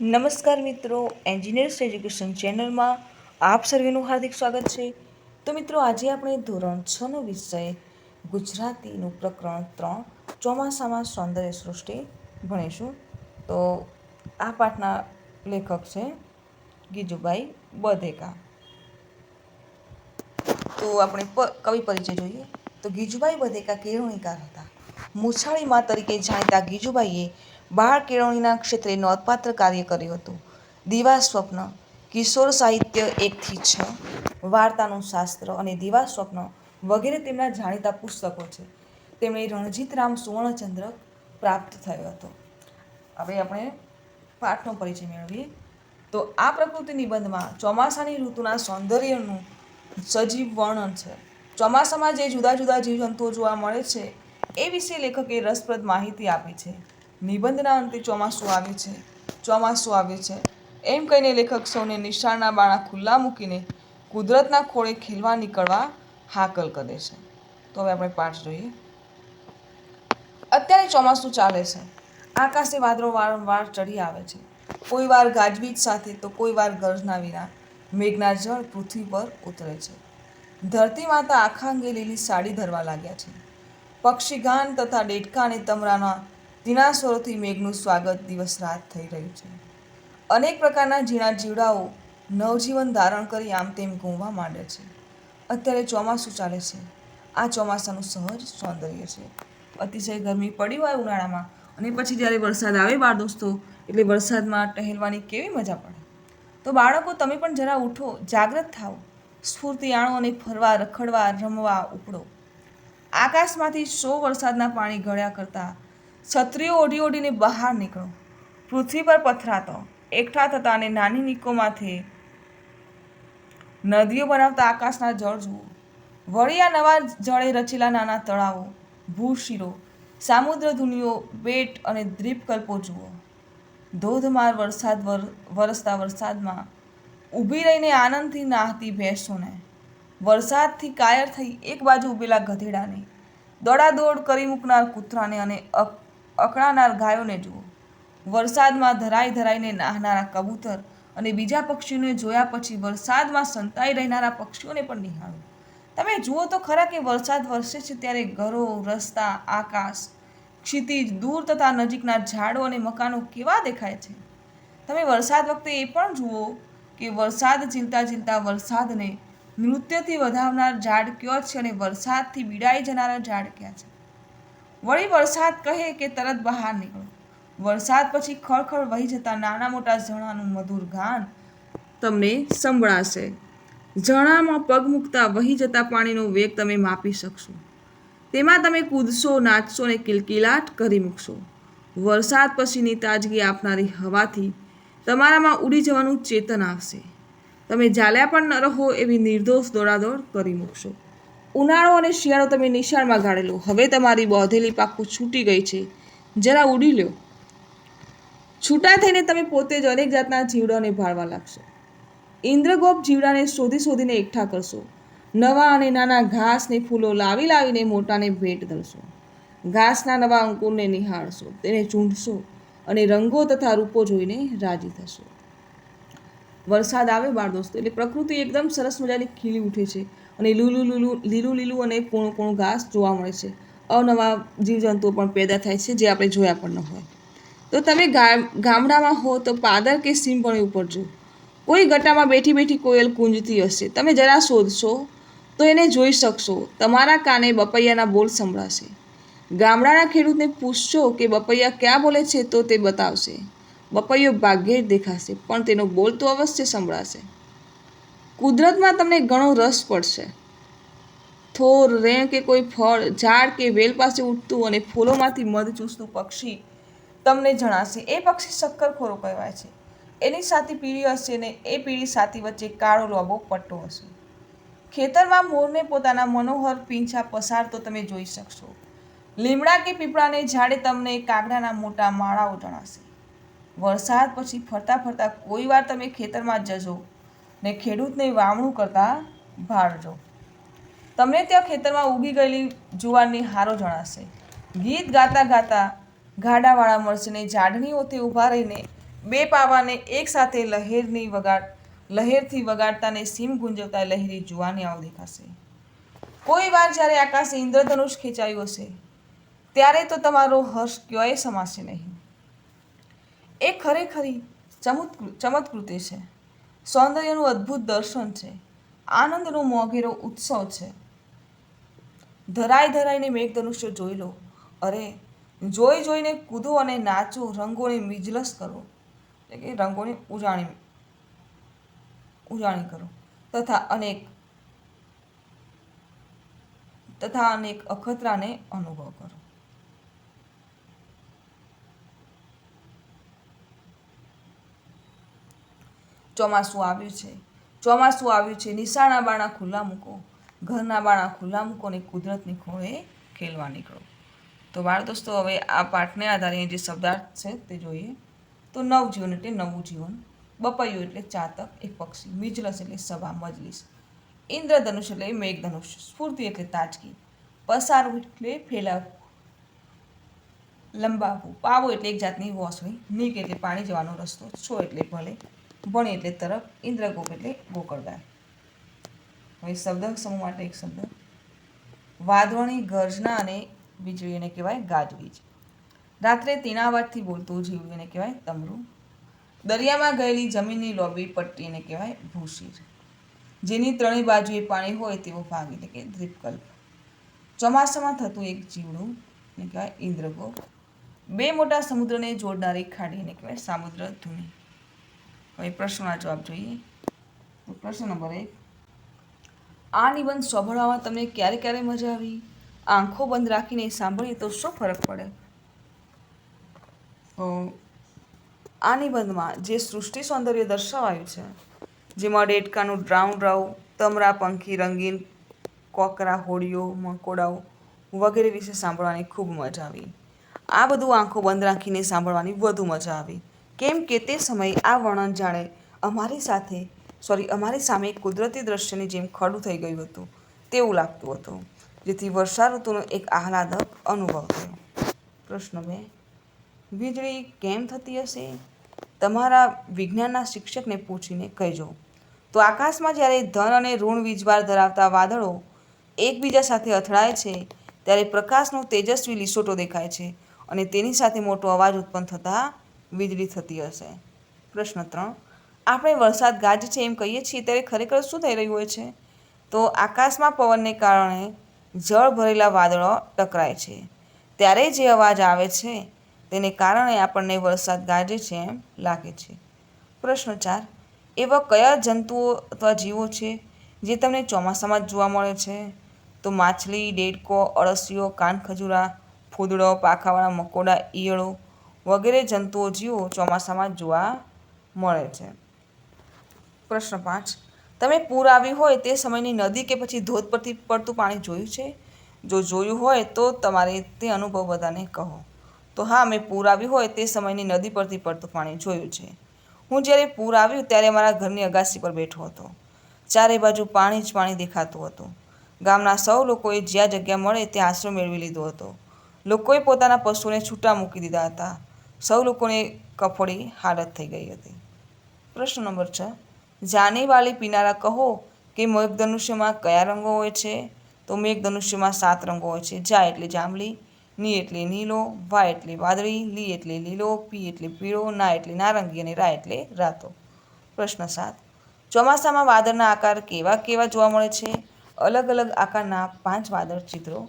નમસ્કાર મિત્રો engineers education ચેનલમાં આપ સર્વેનું હાર્દિક સ્વાગત છે. તો મિત્રો, આજે આપણે ધોરણ છનો વિષય ગુજરાતીનું પ્રકરણ ત્રણ ચોમાસામાં સૌંદર્ય સૃષ્ટિ ભણીશું. તો આ પાઠના લેખક છે ગીજુભાઈ બધેકા. તો આપણે કવિ પરિચય જોઈએ. તો ગીજુભાઈ બધેકા કેળવણીકાર હતા. મૂછાળીમાં તરીકે જાણીતા ગીજુભાઈએ બાળ કેળવણીના ક્ષેત્રે નોંધપાત્ર કાર્ય કર્યું હતું. દીવા સ્વપ્ન કિશોર સાહિત્ય એકથી છ, વાર્તાનું શાસ્ત્ર અને દીવા સ્વપ્ન વગેરે તેમના જાણીતા પુસ્તકો છે. તેમણે રણજીતરામ સુવર્ણચંદ્રક પ્રાપ્ત થયો હતો. હવે આપણે પાઠનો પરિચય મેળવીએ. તો આ પ્રકૃતિ નિબંધમાં ચોમાસાની ઋતુના સૌંદર્યનું સજીવ વર્ણન છે. ચોમાસામાં જે જુદા જુદા જીવજંતુઓ જોવા મળે છે, એ વિશે લેખકે રસપ્રદ માહિતી આપી છે. નિબંધના અંતે ચોમાસું આવે છે. ચોમાસું આવે છે. એમ કહીને લેખક સૌને નિશાળના બાણા ખુલ્લા મૂકીને કુદરતના ખોળે ખેલવા નીકળવા હાકલ કરે છે. તો હવે આપણે પાઠ જોઈએ. અત્યારે ચોમાસું ચાલે છે. આકાશે વાદળો વારંવાર ચડી આવે છે. કોઈ વાર ગાજવીજ સાથે તો કોઈ વાર ગર્જના વિના મેઘના જળ પૃથ્વી પર ઉતરે છે. ધરતી માતા આખા અંગે લીલી સાડી ધરવા લાગ્યા છે. પક્ષી ગાન તથા ડેટકા અને તમરાના ઝીણા સ્વરોથી મેઘનું સ્વાગત દિવસ રાત થઈ રહ્યું છે. અનેક પ્રકારના ઝીણા જીવડાઓ નવજીવન ધારણ કરી આમ તેમ ઘૂમવા માંડે છે. અત્યારે ચોમાસું ચાલે છે. આ ચોમાસાનું સહજ સૌંદર્ય છે. અતિશય ગરમી પડી હોય ઉનાળામાં અને પછી જ્યારે વરસાદ આવે બાળ દોસ્તો, એટલે વરસાદમાં ટહેલવાની કેવી મજા પડે? તો બાળકો, તમે પણ જરા ઉઠો, જાગ્રત થાઓ. સ્ફૂર્તિ આણો અને ફરવા, રખડવા, રમવા ઉપડો. આકાશમાંથી સો વરસાદના પાણી ગળ્યા કરતા છત્રીઓ ઓઢી ઓઢીને બહાર નીકળો. પૃથ્વી પર પથરાતો. એકઠા થતા અને નાની નીકોમાંથી નદીઓ બનાવતા આકાશના જળ જુઓ. વળી આ નવા જળે રચેલા નાના તળાવો ભૂશીરો સામુદ્ર ધુનીઓ, બેટ અને દ્વીપકલ્પો જુઓ. ધોધમાર વરસાદ વરસતા વરસાદમાં ઊભી રહીને આનંદથી નાહતી ભેંસોને. વરસાદથી કાયર થઈ એક બાજુ ઊભેલા ગધેડાને. દોડાદોડ કરી મૂકનાર કૂતરાને અને અકળાનાર ગાયોને જુઓ. વરસાદમાં ધરાઈ ધરાઈને નાહનારા કબૂતર અને બીજા પક્ષીઓને જોયા પછી વરસાદમાં સંતાઈ રહેનારા પક્ષીઓને પણ નિહાળો. તમે જુઓ તો ખરા કે વરસાદ વરસે છે ત્યારે ઘરો, રસ્તા, આકાશ, ક્ષિતિજ દૂર તથા નજીકના ઝાડો અને મકાનો કેવા દેખાય છે? તમે વરસાદ વખતે એ પણ જુઓ કે વરસાદ ઝીલતા ઝીલતા વરસાદને નૃત્યથી વધાવનાર ઝાડ કયો છે અને વરસાદથી બીડાઈ જનારા ઝાડ ક્યાં છે? વળી વરસાદ કહે કે તરત બહાર નીકળો. વરસાદ પછી ખળખળ વહી જતા નાના મોટા ઝરણાનું મધુર ગાન તમને સંભળાશે. ઝરણામાં પગ મૂકતા વહી જતા પાણીનો વેગ તમે માપી શકશો. તેમાં તમે કૂદશો, નાચશો ને કિલકિલાટ કરી મૂકશો. વરસાદ પછીની તાજગી આપનારી હવાથી તમારામાં ઉડી જવાનું ચેતન આવશે. તમે જાલ્યા પણ ન રહો એવી નિર્દોષ દોડાદોડ કરી મૂકશો. ઉનાળો અને શિયાળો તમે નિશાળમાં ગાળેલો. હવે તમારી બોધેલી પાકું છૂટી ગઈ છે. જરા ઉડી લ્યો. છૂટા થઈને તમે પોતે જ અનેક જાતના જીવડાને ભાળવા લાગશો. ઇન્દ્રગોપ જીવડાને શોધી શોધીને એકઠા કરશો. નવા અને નાના ઘાસને ફૂલો લાવી લાવીને મોટાને ભેટ ધરશો. ઘાસના નવા અંકુરને નિહાળશો. તેને ચૂંટશો અને રંગો તથા રૂપો જોઈને રાજી થશો. વરસાદ આવે બાળ દોસ્તો, એટલે પ્રકૃતિ એકદમ સરસ મજાની ખીલી ઉઠે છે. અને લીલું લીલું લીલું લીલું અને કૂણું કૂણું ઘાસ જોવા મળે છે. અવનવા જીવજંતુઓ પણ પેદા થાય છે જે આપણે જોયા પણ ન હોય. તો તમે ગામડામાં હો તો પાદર કે સીમપણી ઉપર જો. કોઈ ગટામાં બેઠી બેઠી કોયલ કુંજતી હશે. તમે જરા શોધશો તો એને જોઈ શકશો. તમારા કાને બપૈયાના બોલ સંભળાશે. ગામડાના ખેડૂતને પૂછશો કે બપૈયા ક્યાં બોલે છે તો તે બતાવશે. બપૈયો ભાગ્યે જ દેખાશે, પણ તેનો બોલ તો અવશ્ય સંભળાશે. કુદરતમાં તમને ઘણો રસ પડશે. થોર રેણ કે કોઈ ફળ, ઝાડ કે વેલ પાસે ઉઠતું અને ફૂલોમાંથી મધ ચૂસતું પક્ષી તમને જણાશે. એ પક્ષી શક્કરખોરો કહેવાય છે. એની સાથી પીળી હશે ને એ પીળી સાથી વચ્ચે કાળો લોબો પટ્ટો હશે. ખેતરમાં મોરને પોતાના મનોહર પીંછા પસાર તો તમે જોઈ શકશો. લીમડા કે પીપળાને ઝાડે તમને કાગડાના મોટા માળાઓ જણાશે. વરસાદ પછી ફરતા ફરતા કોઈ વાર તમે ખેતરમાં જજો ને ખેડૂતને વાવણું કરતા ભાળજો. તમને ત્યાં ખેતરમાં ઉગી ગયેલી જુવારની હારો જણાશે. ગીત ગાતા ગાતા ગાડાવાળા મરચને ઝાડનીઓથી ઊભા રહીને બે પાવાને એકસાથે લહેરની વગાડ, લહેરથી વગાડતાને સીમ ગુંજવતા લહેરી જુવાનિયાઓ દેખાશે. કોઈ વાર જ્યારે આકાશે ઇન્દ્રધનુષ ખેંચાયું હશે, ત્યારે તો તમારો હર્ષ ક્યોય સમાશે નહીં. એ ખરેખરી ચમત્કૃ ચમત્કૃતિ છે. સૌંદર્યનું અદ્ભુત દર્શન છે. આનંદનો મોઘેરો ઉત્સવ છે. ધરાઈ ધરાઈને મેઘધનુષ્ય જોઈ લો. અરે, જોઈ જોઈને કૂદો અને નાચો, રંગોની મિજલસ કરો. એટલે કે રંગોની ઉજાણી ઉજાણી કરો. તથા અનેક તથા અનેક અખતરાને અનુભવ કરો. ચોમાસું આવ્યું છે. ચોમાસું આવ્યું છે. નિશાળના બાણા ખુલ્લા મૂકો. ઘરના બાણા ખુલ્લા મૂકો અને કુદરતની ખોળે ખેલવા નીકળો. તો બાળ દોસ્તો, હવે આ પાઠને આધારે જે શબ્દાર્થ છે તે જોઈએ. તો નવજીવન એટલે નવું જીવન, બપૈયું એટલે ચાતક, એક પક્ષી, મિજલસ એટલે સભા, મજલિસ. ઇન્દ્રધનુષ એટલે મેઘધનુષ, સ્ફૂર્તિ એટલે તાજગી પસારવું એટલે ફેલાવવું લંબાવવું પાવો એટલે એક જાતની વોસળી નીક એટલે પાણી જવાનો રસ્તો, છો એટલે ભલે, ભણી એટલે તરફ, ઇન્દ્રગોપ એટલે ગોકળગાય. હવે શબ્દ, સમૂહ માટે એક શબ્દ. વાદળની ગર્જના અને વીજળી એને કહેવાય ગાજવીજ. રાત્રે તેના અવાજથી બોલતું જીવ એને કહેવાય તમરું. દરિયામાં ગયેલી જમીનની લોબી પટ્ટી એને કહેવાય ભૂશીર. જેની ત્રણેય બાજુએ પાણી હોય તેવો ભાગ એટલે કે દ્વીપકલ્પ. ચોમાસામાં થતું એક જીવડું એને કહેવાય ઇન્દ્રગોપ બે મોટા સમુદ્રને જોડનારી ખાડી એને કહેવાય સામુદ્ર ધૂની. હવે પ્રશ્નના જવાબ જોઈએ. પ્રશ્ન નંબર એક આ નિબંધ સાંભળવામાં તમને ક્યારે ક્યારે મજા આવી? આંખો બંધ રાખીને સાંભળીએ તો શું ફરક પડે? આ નિબંધમાં જે સૃષ્ટિ સૌંદર્ય દર્શાવાયું છે, જેમાં ડેટકાનું ડ્રાઉન ડ્રાઉ તમરા પંખી રંગીન કોકરા હોડીઓ, મકોડાઓ વગેરે વિશે સાંભળવાની ખૂબ મજા આવી. આ બધું આંખો બંધ રાખીને સાંભળવાની વધુ મજા આવી. કેમ કે તે સમયે આ વર્ણન જાણે અમારી સાથે સોરી, અમારી સામે કુદરતી દ્રશ્યની જેમ ખડું થઈ ગયું હતું. તેવું લાગતું હતું, જેથી વર્ષા ઋતુનો એક આહલાદક અનુભવ થયો. પ્રશ્ન બે, વીજળી કેમ થતી હશે? તમારા વિજ્ઞાનના શિક્ષકને પૂછીને કહેજો. તો આકાશમાં જ્યારે ધન અને ઋણ વીજભાર ધરાવતા વાદળો એકબીજા સાથે અથડાય છે, ત્યારે પ્રકાશનો તેજસ્વી લીસોટો દેખાય છે અને તેની સાથે મોટો અવાજ ઉત્પન્ન થતાં વીજળી થતી હશે. પ્રશ્ન ત્રણ આપણે વરસાદ ગાજ છે એમ કહીએ છીએ, ત્યારે ખરેખર શું થઈ રહ્યું હોય છે? તો આકાશમાં પવનને કારણે જળ ભરેલા વાદળો ટકરાય છે. ત્યારે જે અવાજ આવે છે, તેને કારણે આપણને વરસાદ ગાજે છે એમ લાગે છે. પ્રશ્ન ચાર. એવા કયા જંતુઓ અથવા જીવો છે, જે તમને ચોમાસામાં જ જોવા મળે છે? તો માછલી, ડેડકો, અળસીઓ, કાનખજૂરા, ફૂદડો, પાખાવાળા મકોડા, ઈયળો વગેરે જંતુઓ, જીવો ચોમાસામાં જોવા મળે છે. પ્રશ્ન પાંચ. તમે પૂર આવ્યું હોય તે સમયની નદી કે પછી ધોધ પરથી પડતું પાણી જોયું છે? જો જોયું હોય તો તમારે તે અનુભવ બધાને કહો. તો હા, મેં પૂર આવ્યું હોય તે સમયની નદી પરથી પડતું પાણી જોયું છે. હું જ્યારે પૂર આવ્યું ત્યારે મારા ઘરની અગાસી પર બેઠો હતો. ચારે બાજુ પાણી જ પાણી દેખાતું હતું. ગામના સૌ લોકોએ જ્યાં જગ્યા મળે ત્યાં આશરો મેળવી લીધો હતો. લોકોએ પોતાના પશુઓને છૂટા મૂકી દીધા હતા. સૌ લોકોને કફોડી હાલત થઈ ગઈ હતી. પ્રશ્ન નંબર છ. જાની વાલી પીનારા કહો કે મેઘધનુષ્યમાં કયા રંગો હોય છે? તો મેઘધનુષ્યમાં સાત રંગો હોય છે. જા એટલે જાંબલી, ની એટલે નીલો, વા એટલે વાદળી, લી એટલે લીલો, પી એટલે પીળો, ના એટલે નારંગી અને રા એટલે રાતો. પ્રશ્ન સાત. ચોમાસામાં વાદળના આકાર કેવા કેવા જોવા મળે છે? અલગ અલગ આકારના પાંચ વાદળ ચિત્રો.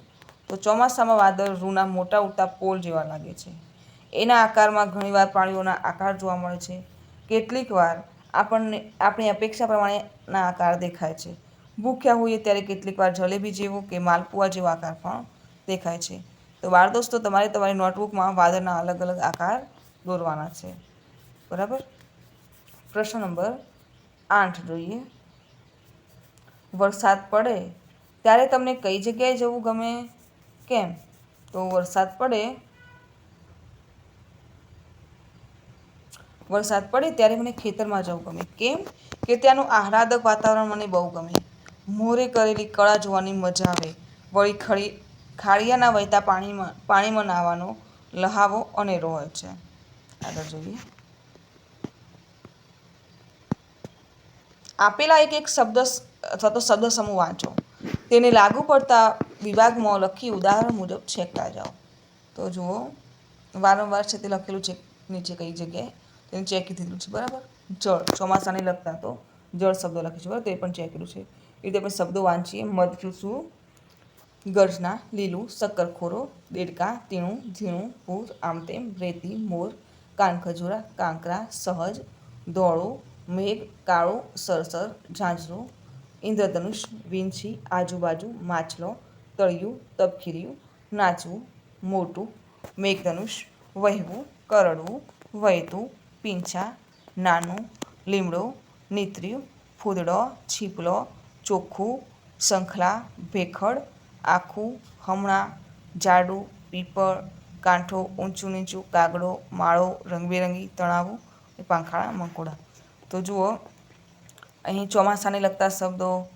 તો ચોમાસામાં વાદળ રૂના મોટા ઉડતા પોલ જેવા લાગે છે. એના આકારમાં ઘણીવાર પ્રાણીઓના આકાર જોવા મળે છે. કેટલીક વાર આપણને, આપણી અપેક્ષા પ્રમાણેના આકાર દેખાય છે. ભૂખ્યા હોઈએ ત્યારે કેટલીક વાર જલેબી જેવો કે માલપુઆ જેવો આકાર પણ દેખાય છે. તો બાળ દોસ્તો, તમારે તમારી નોટબુકમાં વાદળના અલગ અલગ આકાર દોરવાના છે. બરાબર? પ્રશ્ન નંબર આઠ જોઈએ. વરસાદ પડે ત્યારે તમને કઈ જગ્યાએ જવું ગમે? કેમ? તો વરસાદ પડે વરસાદ પડે ત્યારે મને ખેતરમાં જવું ગમે. કેમ કે ત્યાંનું આહલાદક વાતાવરણ મને બહુ ગમે. મોરે કરેલી કળા જોવાની મજા આવે. વળી ખડી ખાડિયાના વહેતા પાણીમાં પાણીમાં નાહવાનો લહાવો અને રોહ છે. આગળ જોઈએ. આપેલા એક એક શબ્દ અથવા તો શબ્દ સમૂહ વાંચો. તેને લાગુ પડતા વિભાગમાં લખી ઉદાહરણ મુજબ છેકતા જાઓ. તો જુઓ, વારંવાર છે તે લખેલું છે નીચે કઈ જગ્યાએ. તેને ચેક કીધેલું છે, બરાબર? જળ ચોમાસાને લગતા તો જળ શબ્દો લખે છે, બરાબર? તે પણ ચેકેલું છે. એ રીતે આપણે શબ્દો વાંચીએ. મધ ચૂસવું ગર્જના, લીલું, શક્કરખોરો, દેડકા, તીણું, ઝીણું, પૂર, આમતેમ, રેતી, મોર કાનખજૂરા કાંકરા, સહજ, ધોળું, મેઘ, કાળું, સરસર, ઝાંઝરું, ઇન્દ્રધનુષ, વિંછી, આજુબાજુ, માછલો, તળિયું, તપખીર્યું, નાચવું, મોટું, મેઘધનુષ, વહેવું, કરડવું, વહેતું પીંછા, નાનું, લીમડો, નીતર્યું, ફૂદડો, છીપલો, ચોખ્ખું શંખલા ભેખડ, આખું, હમણાં, જાડું, પીપળ, કાંઠો, ઊંચું, નીચું, કાગડો, માળો, રંગબેરંગી, તણાવું, એ પાંખાળા મંકોડા. તો જુઓ, અહીં ચોમાસાને લગતા શબ્દો,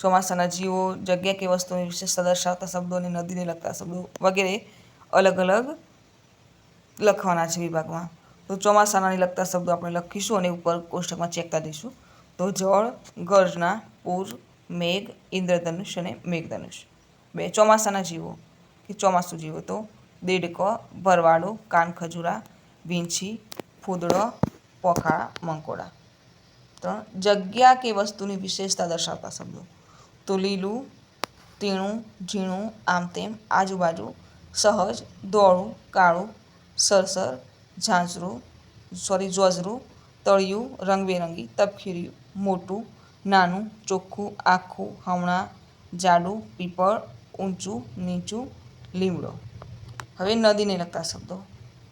ચોમાસાના જીવો, જગ્યા કે વસ્તુની વિશેષતા દર્શાવતા શબ્દો અને નદીને લગતા શબ્દો વગેરે અલગ અલગ લખવાના છે વિભાગમાં. તો ચોમાસાના લગતા શબ્દો આપણે લખીશું અને ઉપર કોષ્ટકમાં ચેકતા દઈશું. તો જળ, ગર્જના, પૂર, મેઘ, ઇન્દ્રધનુષ અને મેઘધનુષ. બે ચોમાસાના જીવો કે ચોમાસું જીવો તો દેડકો, ભરવાડો, કાનખજૂરા, વીંછી, ફૂદડો પોખાળા મંકોડા. ત્રણ, જગ્યા કે વસ્તુની વિશેષતા દર્શાવતા શબ્દો. તો લીલું, તીણું, ઝીણું આમ તેમ આજુબાજુ, સહજ ધોળું કાળું, સરસર ઝાંઝરું સોરી જોઝરું, તળિયું, રંગબેરંગી, તપખીરિયું, મોટું, નાનું, ચોખ્ખું, આખું, હમણાં, જાડું, પીપળ, ઊંચું, નીચું, લીમડો. હવે નદીને લગતા શબ્દો.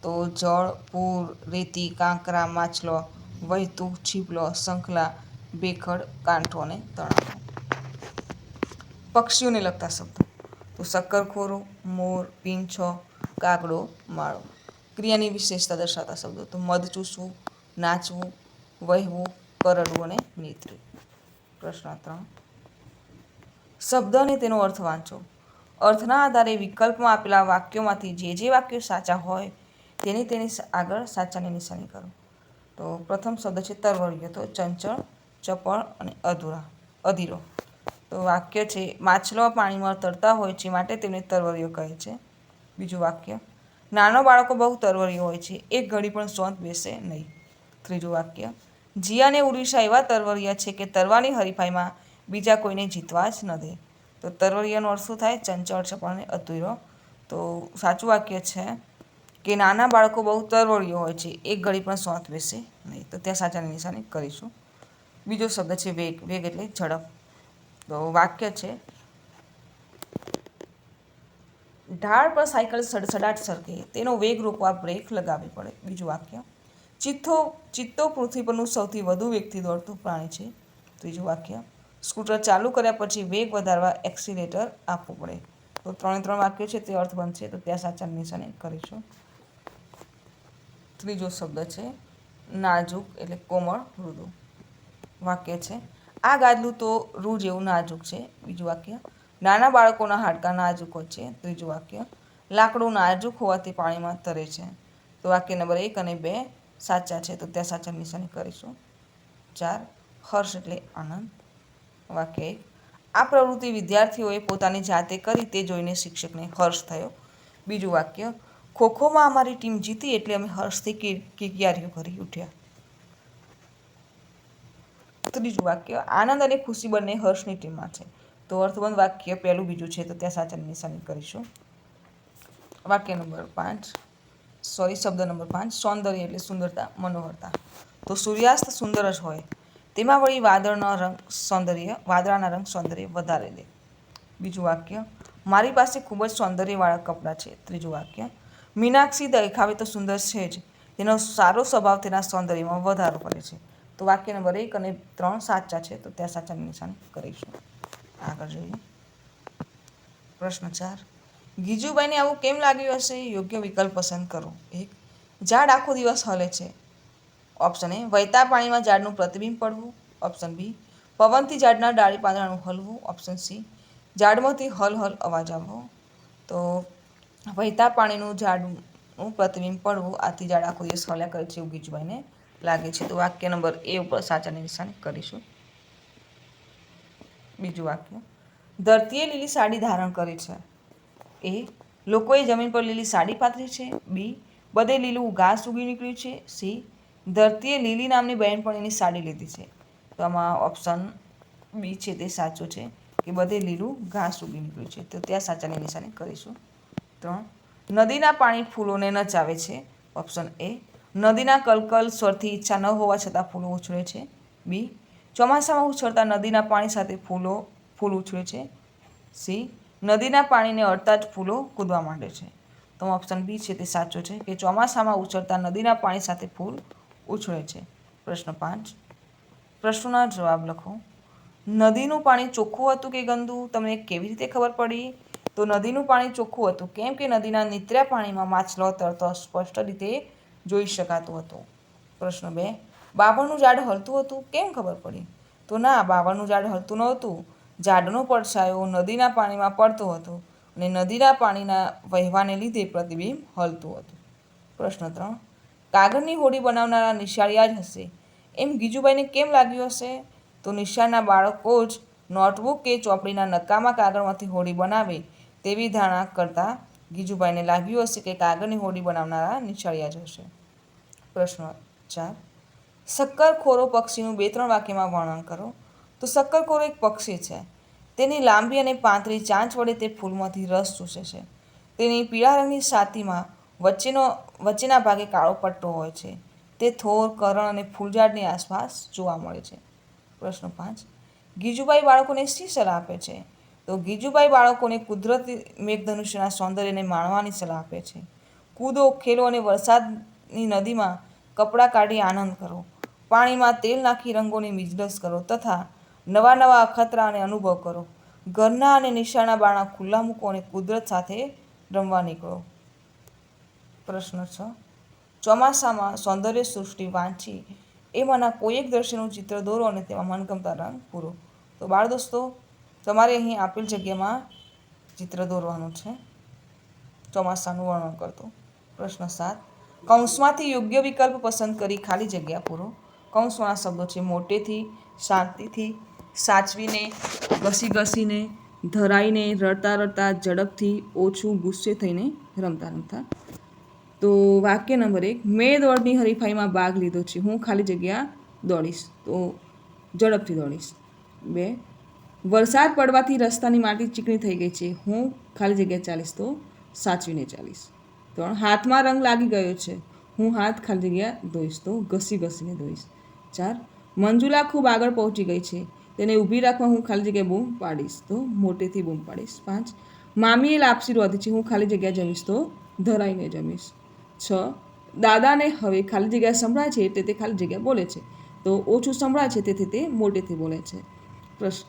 તો જળ, પૂર, રેતી, કાંકરા, માછલો વહેતું છીપલો, શંખલા, ભેખડ, કાંઠો અને તણાવ પક્ષીઓને લગતા શબ્દો. તો શક્કરખોરો, મોર, પીંછો, કાગડો, માળો. ક્રિયાની વિશેષતા દર્શાવતા શબ્દો તો મધ ચૂસવું, નાચવું, વહેવું, કરડવું અને નીતરવું. પ્રશ્ન ત્રણ. શબ્દ અને તેનો અર્થ વાંચો. અર્થના આધારે વિકલ્પમાં આપેલા વાક્યોમાંથી જે જે વાક્યો સાચા હોય તેની તેની આગળ સાચાની નિશાની કરો. તો પ્રથમ શબ્દ છે તરવરિયો, તો ચંચળ, ચપળ અને અધૂરા, અધીરો. તો વાક્ય છે માછલો પાણીમાં તરતા હોય છે માટે તેમને તરવરિયો કહે છે. બીજું વાક્ય. નાનો બાળકો બહુ તરવરિયો હોય છે, એક ઘડી પણ શાંત બેસે નહીં. ત્રીજું વાક્ય જીયા અને ઉડીશા એવા તરવરિયા છે કે તરવાની હરીફાઈમાં બીજા કોઈને જીતવા જ ન દે. તો તરવરિયાનો અર્થ શું થાય? ચંચળ અને અધુરો. તો સાચું વાક્ય છે કે નાના બાળકો બહુ તરવરિયો હોય છે, એક ઘડી પણ શાંત બેસે નહીં. તો ત્યાં સાચાની નિશાની કરીશું. બીજો શબ્દ છે વેગ. વેગ એટલે ઝડપ. તો વાક્ય છે ઢાળ પર સાયકલ સડસડાટ સરકે, તેનો વેગ રોકવા બ્રેક લગાવવી પડે. બીજું વાક્ય, ચિત્તો ચિત્તો પૃથ્વી પરનું સૌથી વધુ વેગથી દોડતું પ્રાણી છે. ત્રીજું વાક્ય, સ્કૂટર ચાલુ કર્યા પછી વેગ વધારવા એક્સિલેટર આપવું પડે. તો ત્રણે ત્રણ વાક્યો છે, તે અર્થ છે, તો ત્યાં સાચા નિશાને કરીશું ત્રીજો શબ્દ છે, નાજુક એટલે કોમળ, મૃદુ. વાક્ય છે, આ ગાદલું તો રૂ જેવું નાજુક છે. બીજું વાક્ય નાના બાળકોના હાડકાં નાજુક હોય છે. ત્રીજું વાક્ય, લાકડું નાજુક હોવાથી પાણીમાં તરે છે. તો વાક્ય નંબર એક અને બે સાચા છે. તો ત્યાં સાચા નિશાની કરીશું. ચાર, હર્ષ એટલે આનંદ. વાક્ય એક, આ પ્રવૃત્તિ વિદ્યાર્થીઓએ પોતાની જાતે કરી તે જોઈને શિક્ષકને હર્ષ થયો. બીજું વાક્ય, ખોખોમાં અમારી ટીમ જીતી એટલે અમે હર્ષથી કિકિયારીઓ કરી ઉઠ્યા. ત્રીજું વાક્ય, આનંદ અને ખુશી બંને હર્ષની ટીમમાં છે. તો અર્થબંધ વાક્ય પહેલું બીજું છે તો ત્યાં સાચા નિશાની કરીશું. વાક્ય નંબર પાંચ. સોરી શબ્દ નંબર પાંચ. સૌંદર્ય એટલે સુંદરતા, મનોહરતા. તો સૂર્યાસ્ત સુંદર જ હોય. તેમાં વળી વાદળનો રંગ સૌંદર્ય, વાદળાના રંગ સૌંદર્ય વધારે દે બીજું વાક્ય. મારી પાસે ખૂબ જ સૌંદર્યવાળા કપડાં છે. ત્રીજું વાક્ય. મીનાક્ષી દેખાવે તો સુંદર છે જ. તેનો સારો સ્વભાવ તેના સૌંદર્યમાં વધારો કરે છે. તો વાક્ય નંબર એક અને ત્રણ સાચા છે. તો ત્યાં સાચાની નિશાની કરીશું. આગળ જોઈએ. પ્રશ્ન ચાર. ગીજુબાઈને આવું કેમ લાગ્યું હશે? યોગ્ય વિકલ્પ પસંદ કરો. એક. ઝાડ આખો દિવસ હલે છે. ઓપ્શન એ, વહેતા પાણીમાં ઝાડનું પ્રતિબિંબ પડવું. ઓપ્શન બી, પવનથી ઝાડના ડાળી પાંદડાનું હલવું. ઓપ્શન સી, ઝાડમાંથી હલ હલ અવાજ આવવો. તો વહેતા પાણીનું ઝાડનું પ્રતિબિંબ પડવું આથી ઝાડ આખો દિવસ હલ્યા કરે છે એવું ગીજુબાઈને લાગે છે. તો વાક્ય નંબર એ ઉપર સાચાની નિશાની કરીશું. બીજું વાક્ય. ધરતીએ લીલી સાડી ધારણ કરી છે. એ, લોકોએ જમીન પર લીલી સાડી પાથરી છે. બી, બધે લીલું ઘાસ ઉગી નીકળ્યું છે. સી, ધરતીએ લીલી નામની બહેનપણીની સાડી લીધી છે. તો આમાં ઓપ્શન બી છે તે સાચો છે કે બધે લીલું ઘાસ ઉગી નીકળ્યું છે. તો ત્યાં સાચાની નિશાની કરીશું. ત્રણ, નદીના પાણી ફૂલોને નચાવે છે. ઓપ્શન એ નદીના કલકલ સ્વરથી ઈચ્છા ન હોવા છતાં ફૂલો ઉછળે છે. બી ચોમાસામાં ઉછળતા નદીના પાણી સાથે ફૂલો, ફૂલ ઉછળે છે. સી, નદીના પાણીને અડતા જ ફૂલો કૂદવા માંડે છે. તો ઓપ્શન બી છે તે સાચો છે કે ચોમાસામાં ઉછળતા નદીના પાણી સાથે ફૂલ ઉછળે છે. પ્રશ્ન પાંચ. પ્રશ્નોના જવાબ લખો. નદીનું પાણી ચોખ્ખું હતું કે ગંદુ? તમને કેવી રીતે ખબર પડી? તો નદીનું પાણી ચોખ્ખું હતું કેમ કે નદીના નીતર્યા પાણીમાં માછલો તરતો સ્પષ્ટ રીતે જોઈ શકાતું હતું? પ્રશ્ન બે. બાવળનું ઝાડ હલતું હતું, કેમ ખબર પડી? તો ના, બાવળનું ઝાડ હલતું નહોતું. ઝાડનો પડછાયો નદીના પાણીમાં પડતો હતો અને નદીના પાણીના વહેવાને લીધે પ્રતિબિંબ હલતું હતું. પ્રશ્ન ત્રણ, કાગળની હોડી બનાવનારા નિશાળિયા જ હશે? એમ ગીજુભાઈને કેમ લાગ્યું હશે? તો નિશાળના બાળકો જ નોટબુક કે ચોપડીના નકામા કાગળમાંથી હોડી બનાવે તેવી ધારણા કરતાં ગીજુભાઈને લાગ્યું હશે કે કાગળની હોડી બનાવનારા નિશાળિયા જ હશે. પ્રશ્ન ચાર શક્કરખોરો પક્ષીનું બે ત્રણ વાક્યમાં વર્ણન કરો. તો શક્કરખોરો એક પક્ષી છે. તેની લાંબી અને પાંતરી ચાંચ વડે તે ફૂલમાંથી રસ ચૂસે છે. તેની પીળા રંગની છાતીમાં વચ્ચેનો, વચ્ચેના ભાગે કાળો પટ્ટો હોય છે. તે થોર, કરણ અને ફૂલઝાડની આસપાસ જોવા મળે છે. પ્રશ્ન પાંચ. ગીજુબાઈ બાળકોને શી સલાહ આપે છે? તો ગીજુબાઈ બાળકોને કુદરતી મેઘધનુષ્યના સૌંદર્યને માણવાની સલાહ આપે છે. કૂદો, ખેલો અને વરસાદની નદીમાં કપડાં કાઢી આનંદ કરો. પાણીમાં તેલ નાખી રંગોની મિજલસ કરો તથા નવા નવા અખતરા અને અનુભવ કરો. ઘરના અને નિશાના બાણા ખુલ્લા મૂકો અને કુદરત સાથે રમવા નીકળો. પ્રશ્ન છ. ચોમાસામાં સૌંદર્ય સૃષ્ટિ વાંચી એમાંના કોઈ એક દ્રશ્યનું ચિત્ર દોરો અને તેમાં મનગમતા રંગ પૂરો. તો બાળ દોસ્તો, તમારે અહીં આપેલ જગ્યામાં ચિત્ર દોરવાનું છે. ચોમાસાનું વર્ણન કરતો. પ્રશ્ન સાત. કૌંસમાંથી યોગ્ય વિકલ્પ પસંદ કરી ખાલી જગ્યા પૂરો. કૌંસવાળા શબ્દો છે મોટેથી, શાંતિથી, સાચવીને ઘસી ઘસીને ધરાઈને, રડતા રડતા, ઝડપથી, ઓછું ગુસ્સે થઈને રમતા રમતા. તો વાક્ય નંબર એક, મેં દોડની હરીફાઈમાં ભાગ લીધો છે. હું ખાલી જગ્યા દોડીશ. તો ઝડપથી દોડીશ. બે, વરસાદ પડવાથી રસ્તાની માટી ચીકણી થઈ ગઈ છે. હું ખાલી જગ્યા ચાલીશ તો સાચવીને ચાલીશ. ત્રણ હાથમાં રંગ લાગી ગયો છે. હું હાથ ખાલી જગ્યા ધોઈશ તો, ઘસી ઘસીને ધોઈશ. ચાર, મંજુલા ખૂબ આગળ પહોંચી ગઈ છે. તેને ઊભી રાખવા હું ખાલી જગ્યાએ બૂમ પાડીશ તો, મોટેથી બૂમ પાડીશ. પાંચ, મામીએ લાપસી રોધી છે. હું ખાલી જગ્યા જમીશ તો, ધરાઈને જમીશ. છ, દાદાને હવે ખાલી જગ્યા સંભળાય છે એટલે તે ખાલી જગ્યા બોલે છે. તો ઓછું સંભળાય છે તેથી તે મોટેથી બોલે છે.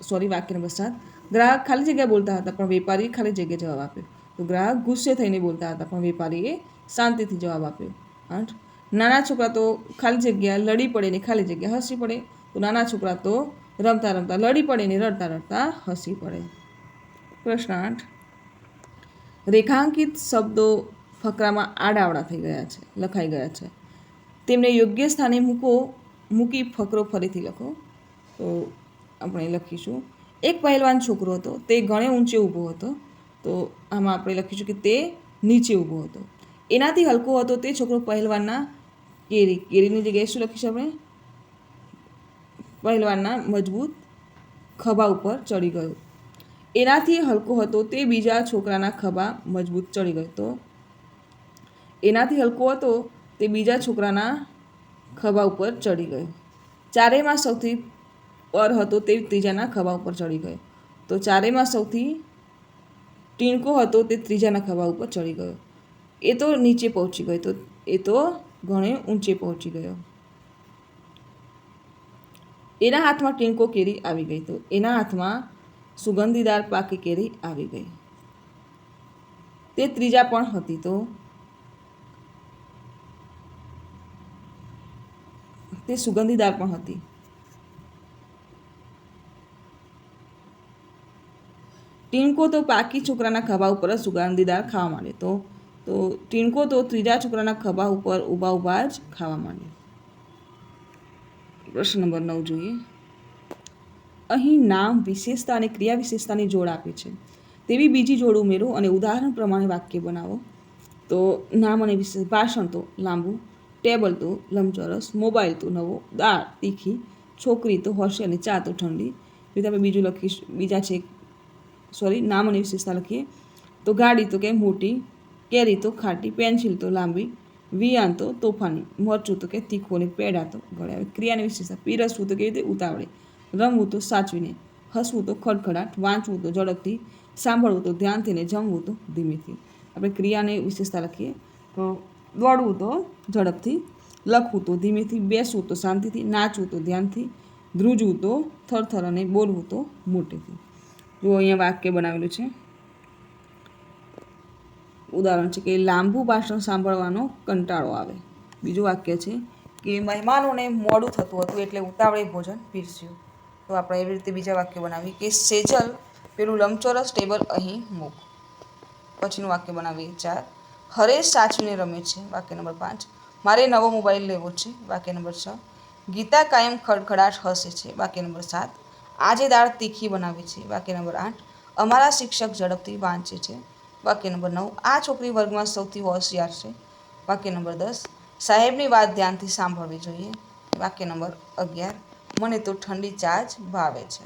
સોરી વાક્ય નંબર સાત ગ્રાહક ખાલી જગ્યા બોલતા હતા, પણ વેપારી ખાલી જગ્યાએ જવાબ આપ્યો. તો ગ્રાહક ગુસ્સે થઈને બોલતા હતા, પણ વેપારીએ શાંતિથી જવાબ આપ્યો. આઠ, નાના છોકરા તો ખાલી જગ્યા લડી પડે ને ખાલી જગ્યા હસી પડે. તો નાના છોકરા તો રમતા રમતા લડી પડે ને રડતા રડતા હસી પડે. પ્રશ્ન આઠ. રેખાંકિત શબ્દો ફકરામાં આડાવડા થઈ ગયા છે, લખાઈ ગયા છે. તેમને યોગ્ય સ્થાને મૂકો, મૂકી ફકરો ફરીથી લખો. તો આપણે લખીશું. એક પહેલવાન છોકરો હતો, તે ઘણે ઊંચે ઊભો હતો. તો આમાં આપણે લખીશું કે તે નીચે ઊભો હતો. એનાથી હલકો હતો તે છોકરો પહેલવાનના કેરી. કેરીની જગ્યાએ શું લખીશું આપણે? પહેલવાનના મજબૂત ખભા ઉપર ચડી ગયો. એનાથી હલકો હતો તે બીજા છોકરાના ખભા મજબૂત ચડી ગયો. તો એનાથી હલકો હતો તે બીજા છોકરાના ખભા ઉપર ચડી ગયો. ચારેયમાં સૌથી પર હતો તે ત્રીજાના ખભા ઉપર ચડી ગયો. તો ચારેયમાં સૌથી ટીણકો હતો તે ત્રીજાના ખભા ઉપર ચડી ગયો. એ તો નીચે પહોંચી ગયો. તો એ તો ઘણે ઊંચે પહોંચી ગયો. એના હાથમાં ટીણકો કેરી આવી ગઈ. તો એના હાથમાં સુગંધીદાર પાકી કેરી આવી ગઈ. તે ત્રીજા પણ હતી. તો તે સુગંધીદાર પણ હતી. ટીણકો તો પાકી છોકરાના ખભા ઉપર જ સુગંધીદાર ખાવા માંડે તો. તો ટીણકો તો ત્રીજા છોકરાના ખભા ઉપર ઊભા ઊભા જ ખાવા માંડ્યો પ્રશ્ન નંબર નવ જોઈએ. અહીં નામ વિશેષતા અને ક્રિયા વિશેષતાની જોડ આપે છે. તેવી બીજી જોડ ઉમેરો અને ઉદાહરણ પ્રમાણે વાક્ય બનાવો. તો નામ અને વિશેષ ભાષણ તો લાંબુ, ટેબલ તો લંબચોરસ, મોબાઈલ તો નવો, દાળ તીખી, છોકરી તો હોશે અને ચા તો ઠંડી. તમે બીજું લખીશ, બીજા છે સોરી, નામ અને વિશેષતા લખીએ. તો ગાડી તો કે મોટી, કેરી તો ખાટી, પેન્સિલ તો લાંબી, વિયાન તો તોફાની, મરચું તો કે તીખું અને પેડા તો આવે ક્રિયાની વિશેષતા, પીરસવું તો કેવી રીતે? ઉતાવળે. રમવું તો સાચવીને, હસવું તો ખડખડાટ, વાંચવું તો ઝડપથી, સાંભળવું તો ધ્યાનથી ને જમવું તો ધીમેથી. આપણે ક્રિયાની વિશેષતા લખીએ. તો દોડવું તો ઝડપથી, લખવું તો ધીમેથી, બેસવું તો શાંતિથી, નાચવું તો ધ્યાનથી, ધ્રુજવું તો થરથર અને બોલવું તો મોટેથી. જો અહીંયા વાક્ય બનાવેલું છે. ઉદાહરણ છે કે, લાંબુ ભાષણ સાંભળવાનો કંટાળો આવે. બીજું વાક્ય છે કે, મહેમાનોને મોડું થતું હતું એટલે ઉતાવળે ભોજન પીરસ્યું. તો આપણે એવી રીતે બીજા વાક્ય બનાવીએ કે, સેજલ, પેલું લંબચોરસ ટેબલ અહીં મૂક. પછીનું વાક્ય બનાવીએ, ચાર. હરેશ સાચવીને રમે છે, વાક્ય નંબર પાંચ. મારે નવો મોબાઈલ લેવો છે, વાક્ય નંબર છ. ગીતા કાયમ ખડખડાટ હસે છે, વાક્ય નંબર સાત. આજે દાળ તીખી બનાવી છે. વાક્ય નંબર આઠ. અમારા શિક્ષક ઝડપથી વાંચે છે. વાક્ય નંબર નવ. આ છોકરી વર્ગમાં સૌથી હોશિયાર છે. વાક્ય નંબર દસ. સાહેબની વાત ધ્યાનથી સાંભળવી જોઈએ. વાક્ય નંબર અગિયાર. મને તો ઠંડી ચા જ ભાવે છે.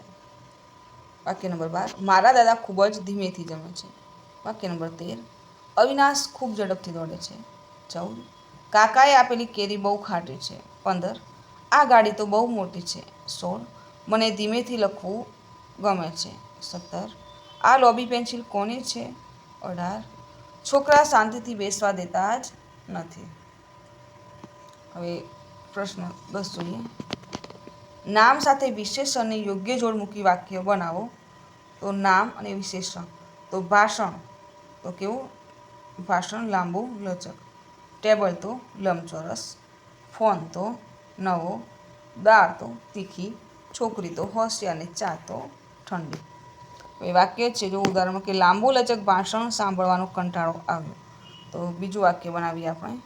વાક્ય નંબર બાર. મારા દાદા ખૂબ જ ધીમેથી જમે છે. વાક્ય નંબર તેર. અવિનાશ ખૂબ ઝડપથી દોડે છે. ચૌદ. કાકાએ આપેલી કેરી બહુ ખાટી છે. પંદર. આ ગાડી તો બહુ મોટી છે. સોળ. મને ધીમેથી લખવું ગમે છે. સત્તર. આ લોબી પેન્સિલ કોની છે? અઢાર. છોકરા શાંતિથી બેસવા દેતા જ નથી. હવે પ્રશ્ન દસ જોઈએ. નામ સાથે વિશેષણની યોગ્ય જોડ મૂકી વાક્ય બનાવો. તો નામ અને વિશેષણ. તો ભાષણ. તો કેવું? ભાષણ લાંબુ, લચક. ટેબલ તો લંબચોરસ. ફોન તો નવો. દાળ તો તીખી. છોકરી તો હોશિયાર અને ચા તો ઠંડી. એ વાક્ય છે, જો ઉદાહરણમાં કે લાંબુ લચક ભાષણ સાંભળવાનો કંટાળો આવ્યો તો બીજું વાક્ય બનાવીએ આપણે.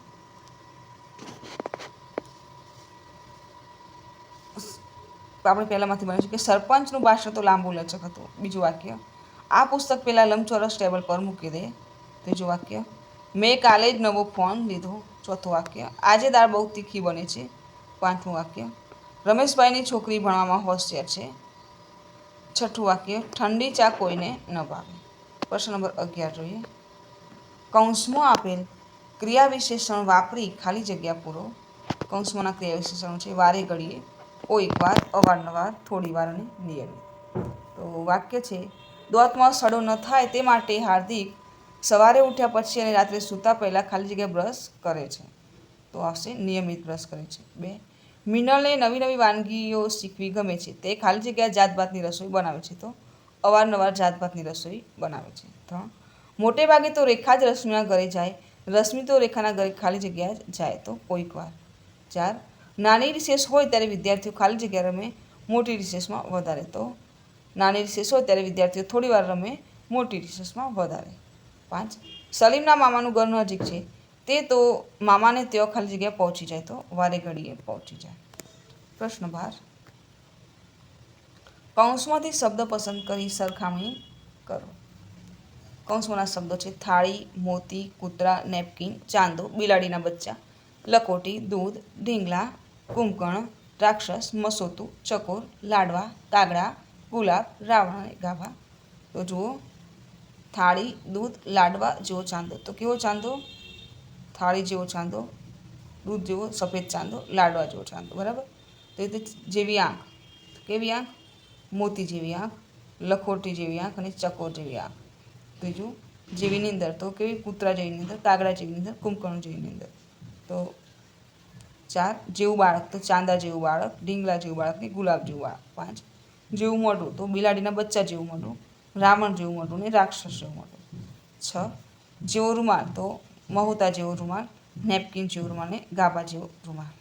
આપણે પહેલાંમાંથી બન્યું છે કે સરપંચનું ભાષણ તો લાંબુ લચક હતું. બીજું વાક્ય, આ પુસ્તક પહેલાં લંબચોરસ ટેબલ પર મૂકી દે. ત્રીજું વાક્ય, મેં કાલે જ નવો ફોન લીધો. ચોથું વાક્ય, આજે દાળ બહુ તીખી બને છે. પાંચમું વાક્ય રમેશભાઈની છોકરી ભણવામાં હોશિયાર છે. છઠ્ઠું વાક્ય, ઠંડી ચા કોઈને ન ભાવે. પ્રશ્ન નંબર અગિયાર જોઈએ. કૌંસમાં આપેલ ક્રિયા વિશેષણ વાપરી ખાલી જગ્યા પૂરો. કૌંસમાંના ક્રિયા વિશેષણો છે, વારે ઘડીએ, કોઈકવાર, અવારનવાર થોડી વાર અને નિયમિત. તો વાક્ય છે દોતમાં સડો ન થાય તે માટે હાર્દિક સવારે ઉઠ્યા પછી અને રાત્રે સૂતા પહેલાં ખાલી જગ્યા બ્રશ કરે છે. તો આવશે, નિયમિત બ્રશ કરે છે. બે મિનલને નવી નવી વાનગીઓ શીખવી ગમે છે. તે ખાલી જગ્યા જાતભાતની રસોઈ બનાવે છે તો અવારનવાર જાતભાતની રસોઈ બનાવે છે. ત્રણ. મોટે ભાગે તો રેખા જ રશ્મિના ઘરે જાય. રશ્મિ તો રેખાના ઘરે ખાલી જગ્યા જ જાય તો કોઈક વાર. ચાર. નાની રિસેસ હોય ત્યારે વિદ્યાર્થીઓ ખાલી જગ્યા રમે, મોટી રિસેસમાં વધારે. તો નાની રિસેસ હોય ત્યારે વિદ્યાર્થીઓ થોડી વાર રમે, મોટી રિસેસમાં વધારે. પાંચ. સલીમના મામાનું ઘર નજીક છે. તે તો મામાને તેઓ ખાલી જગ્યાએ પહોંચી જાય તો વારે ઘડીએ પહોંચી જાય. પ્રશ્ન બાર. કૌંસમાંથી શબ્દ પસંદ કરી સરખામણી કરો. કૌંસમાંના શબ્દો છે થાળી, મોતી, કૂતરા, નેપકિન, ચાંદો, બિલાડીના બચ્ચા, લકોટી, દૂધ, ઢીંગલા, કુંભકર્ણ, રાક્ષસ મસોતું ચકોર, લાડવા, કાગડા, ગુલાબ, રાવણ અને ગાભા. તો જુઓ, થાળી, દૂધ, લાડવા, જેવો ચાંદો. તો કેવો ચાંદો? થાળી જેવો ચાંદો, દૂધ જેવો, સફેદ ચાંદો, લાડવા જેવો ચાંદો, બરાબર? તો રીતે જેવી આંખ, કેવી આંખ? મોતી જેવી આંખ, લખોટી જેવી આંખ અને ચકોર જેવી આંખ. ત્રીજું જેવીની અંદર તો કેવી? કૂતરા જેવીની અંદર, કાગડા જેવીની અંદર, કુંભકર્ણ જેવીની અંદર. તો ચાર, જેવું બાળક, તો ચાંદા જેવું બાળક, ઢીંગલા જેવું બાળક ને ગુલાબ જેવું બાળક. પાંચ, જેવું મોઢું, તો બિલાડીના બચ્ચા જેવું મોઢું, રાવણ જેવું મોઢું ને રાક્ષસ જેવું મોઢું. છ, જેવો રૂમાલ, તો મહોતા જેવો રૂમાલ, નેપકિન જેવો રૂમાલ ને ગાભા જેવો રૂમાલ.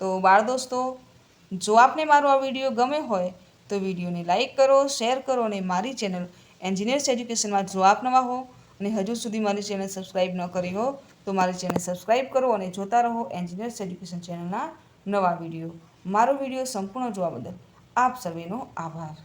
તો બાળ દોસ્તો, જો આપને મારો આ વીડિયો ગમે હોય, તો વિડીયોને લાઈક કરો, શેર કરો અને મારી ચેનલ એન્જિનિયર્સ એજ્યુકેશનમાં જો આપ નવા હો અને હજુ સુધી મારી ચેનલ સબસ્ક્રાઈબ ન કરી હો, તો મારી ચેનલ સબસ્ક્રાઈબ કરો અને જોતા રહો એન્જિનિયર્સ એજ્યુકેશન ચેનલના નવા વીડિયો. મારો વીડિયો સંપૂર્ણ જોવા બદલ આપ સર્વેનો આભાર.